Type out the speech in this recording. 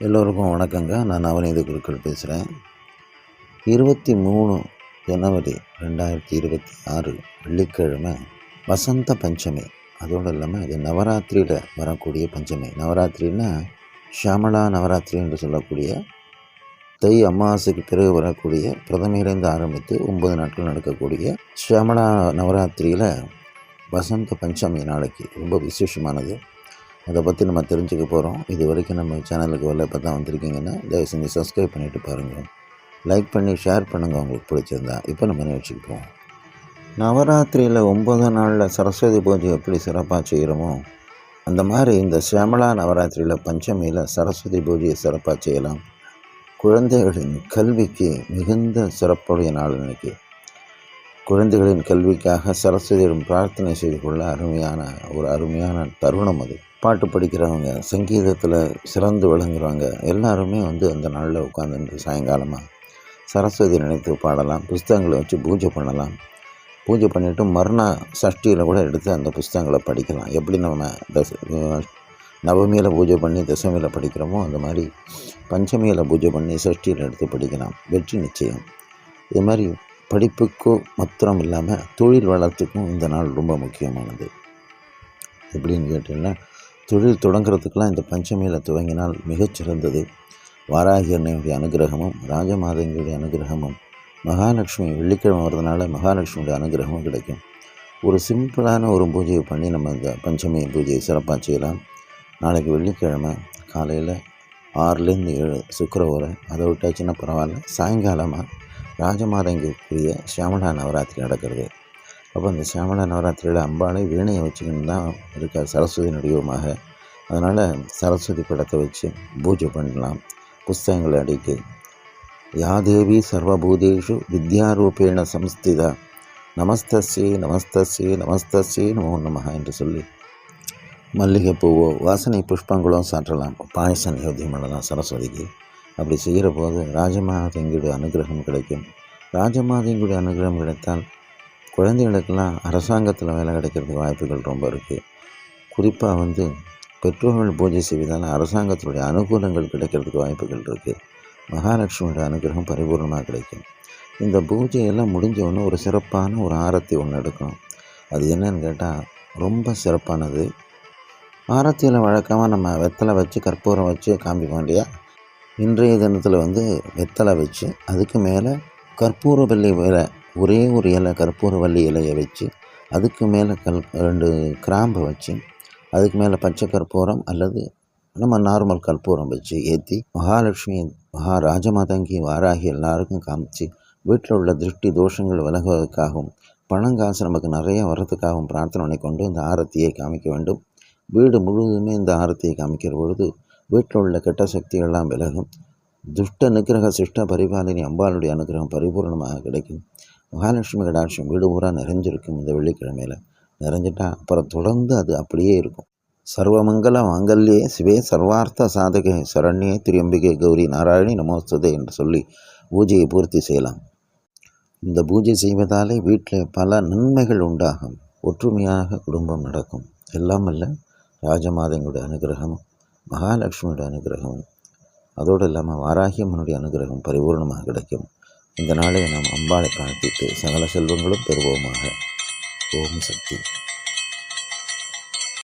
எல்லோருக்கும் வணக்கங்க. நான் நவநீத குருக்கள் பேசுகிறேன் இருபத்தி மூணு ஜனவரி ரெண்டாயிரத்தி இருபத்தி ஆறு வெள்ளிக்கிழமை வசந்த பஞ்சமி. அதோடு இல்லாமல் இது நவராத்திரியில் வரக்கூடிய பஞ்சமி. நவராத்திரின்னா ஷியாமலா நவராத்திரி என்று சொல்லக்கூடிய தை அமாவாசைக்கு பிறகு வரக்கூடிய பிரதமையிலேருந்து ஆரம்பித்து ஒன்பது நாட்கள் நடக்கக்கூடிய ஷியாமலா நவராத்திரியில் வசந்த பஞ்சமி நாளைக்கு ரொம்ப விசேஷமானது. அதை பற்றி நம்ம தெரிஞ்சுக்க போகிறோம். இது வரைக்கும் நம்ம சேனலுக்கு வரல இப்போ தான் வந்திருக்கீங்கன்னா தயவு செஞ்சு சப்ஸ்கிரைப் பண்ணிவிட்டு பாருங்கள் லைக் பண்ணி ஷேர் பண்ணுங்கள் உங்களுக்கு பிடிச்சிருந்தா. இப்போ நம்ம நிகழ்ச்சிக்கு போவோம் நவராத்திரியில் ஒம்பது நாளில் சரஸ்வதி பூஜை எப்படி சிறப்பாக செய்கிறோமோ அந்த மாதிரி இந்த சியாமலா நவராத்திரியில் பஞ்சமியில் சரஸ்வதி பூஜையை சிறப்பாக செய்யலாம். குழந்தைகளின் கல்விக்கு மிகுந்த சிறப்புடைய நாள் இன்றைக்கி குழந்தைகளின் கல்விக்காக சரஸ்வதியிடம் பிரார்த்தனை செய்து கொள்ள அருமையான ஒரு அருமையான தருணம் அது. பாட்டு படிக்கிறவங்க சங்கீதத்தில் சிறந்து விளங்குறவங்க எல்லாருமே வந்து அந்த நாளில் உட்காந்துட்டு சாயங்காலமாக சரஸ்வதி நினைத்து பாடலாம் புஸ்தகங்களை வச்சு பூஜை பண்ணலாம். பூஜை பண்ணிவிட்டு மறுநாள் சஷ்டியில் கூட எடுத்து அந்த புஸ்தகங்களை படிக்கலாம். எப்படி நம்ம தச நவமியில் பூஜை பண்ணி தசமியில் படிக்கிறோமோ அந்த மாதிரி பஞ்சமியில் பூஜை பண்ணி சஷ்டியில் எடுத்து படிக்கலாம். வெற்றி நிச்சயம். இது மாதிரி படிப்புக்கோ மாத்திரம் இல்லாமல் தொழில் வளர்த்துக்கும் இந்த நாள் ரொம்ப முக்கியமானது. எப்படின்னு கேட்டிங்கன்னா தொழில் தொடங்குறதுக்கெலாம் இந்த பஞ்சமியில் துவங்கினால் மிகச்சிறந்தது வாராகி அன்னையுடைய அனுகிரகமும் ராஜமாதங்களுடைய அனுகிரகமும் மகாலட்சுமி வெள்ளிக்கிழமை வரதுனால மகாலட்சுமியுடைய அனுகிரகமும் கிடைக்கும். ஒரு சிம்பிளான ஒரு பூஜையை பண்ணி நம்ம இந்த பஞ்சமி பூஜையை சிறப்பாக செய்யலாம். நாளைக்கு வெள்ளிக்கிழமை காலையில் ஆறுலேருந்து ஏழு சுக்கரவரை அதை விட்டாச்சுன்னா பரவாயில்ல. சாயங்காலமாக ராஜமாதங்கிக்குரிய சியாமலா நவராத்திரி நடக்கிறது. அப்போ இந்த சியாமலா நவராத்திரியில் அம்பாளை வீணையை வச்சுக்கின்னு தான் இருக்கார் சரஸ்வதி நடிகமாக அதனால் சரஸ்வதி படத்தை வச்சு பூஜை பண்ணலாம் புஸ்தகங்களை அடிக்கு. யாதேவி சர்வபூதேஷு வித்யாரூபேண சம்ஸ்திதா. நமஸ்தஸ்யே நமஸ்தஸ்யே நமஸ்தஸ்யே நமோ நமஹ என்று சொல்லி மல்லிகைப்பூவோ வாசனை புஷ்பங்களும் சாற்றலாம். பாயசம் நியோத்தியம் பண்ணலாம் சரஸ்வதிக்கு. அப்படி செய்கிற போது ராஜமாதங்கியுடைய அனுகிரகம் கிடைக்கும். ராஜமாதங்கியுடைய அனுகிரகம் கிடைத்தால் குழந்தைகளுக்கெல்லாம் அரசாங்கத்தில் வேலை கிடைக்கிறதுக்கு வாய்ப்புகள் ரொம்ப இருக்குது குறிப்பாக வந்து பெற்றோர்கள் பூஜை செய்வதால் அரசாங்கத்தினுடைய அனுகூலங்கள் கிடைக்கிறதுக்கு வாய்ப்புகள் இருக்குது மகாலட்சுமியோட அனுகிரகம் பரிபூர்ணமாக கிடைக்கும். இந்த பூஜையெல்லாம் முடிஞ்சவொன்னே ஒரு சிறப்பான ஒரு ஆரத்தி ஒன்று எடுக்கணும். அது என்னன்னு கேட்டால் ரொம்ப சிறப்பானது. ஆரத்தியில் வழக்கமாக நம்ம வெத்தலை வச்சு கற்பூரம் வச்சு காமிப்போம் இல்லையா? இன்றைய தினத்தில் வந்து வெத்தலை வச்சு அதுக்கு மேலே கற்பூரவல்லி வேலை ஒரே ஒரு இலை கற்பூரவல்லி இலையை வச்சு அதுக்கு மேலே கல் ரெண்டு கிராம்பை வச்சு அதுக்கு மேலே பச்சை கற்பூரம் அல்லது நம்ம நார்மல் கற்பூரம் வச்சு ஏற்றி மகாலட்சுமி மகா ராஜமாதங்கி வாராகி எல்லாருக்கும் காமிச்சு வீட்டில் உள்ள திருஷ்டி தோஷங்கள் விலகுவதற்காகவும் பணங்காசு நமக்கு நிறைய வர்றதுக்காகவும் பிரார்த்தனை கொண்டு இந்த ஆரத்தியை காமிக்க வேண்டும். வீடு முழுவதுமே இந்த ஆரத்தியை காமிக்கிற பொழுது வீட்டில் உள்ள கெட்ட சக்திகள்லாம் விலகும். துஷ்ட நிகிரக சிஷ்ட பரிபாலினி அம்பாளுடைய அனுகிரகம் பரிபூர்ணமாக கிடைக்கும். மகாலட்சுமி கடாட்சம் வீடு பூரா நிறைஞ்சிருக்கும் இந்த வெள்ளிக்கிழமையில். நிறைஞ்சிட்டா அப்புறம் தொடர்ந்து அது அப்படியே இருக்கும். சர்வமங்கல மாங்கல்யே சிவே சர்வார்த்த சாதகே சரண்யே திரியம்பிகை கௌரி நாராயணி நமோஸ்ததே என்று சொல்லி பூஜையை பூர்த்தி செய்யலாம். இந்த பூஜை செய்வதாலே வீட்டில் பல நன்மைகள் உண்டாகும். ஒற்றுமையாக குடும்பம் நடக்கும். எல்லாம் அல்ல ராஜமாதங்களுடைய அனுகிரகமும் மகாலட்சுமியுடைய அனுகிரகம் அதோடு இல்லாமல் வாராகியம்மனுடைய அனுகிரகம் பரிபூர்ணமாக கிடைக்கும். இந்த நாளை நாம் அம்பாளை பிரார்த்தித்து சகல செல்வங்களும் பெறுவோமாக. ஓம் சக்தி.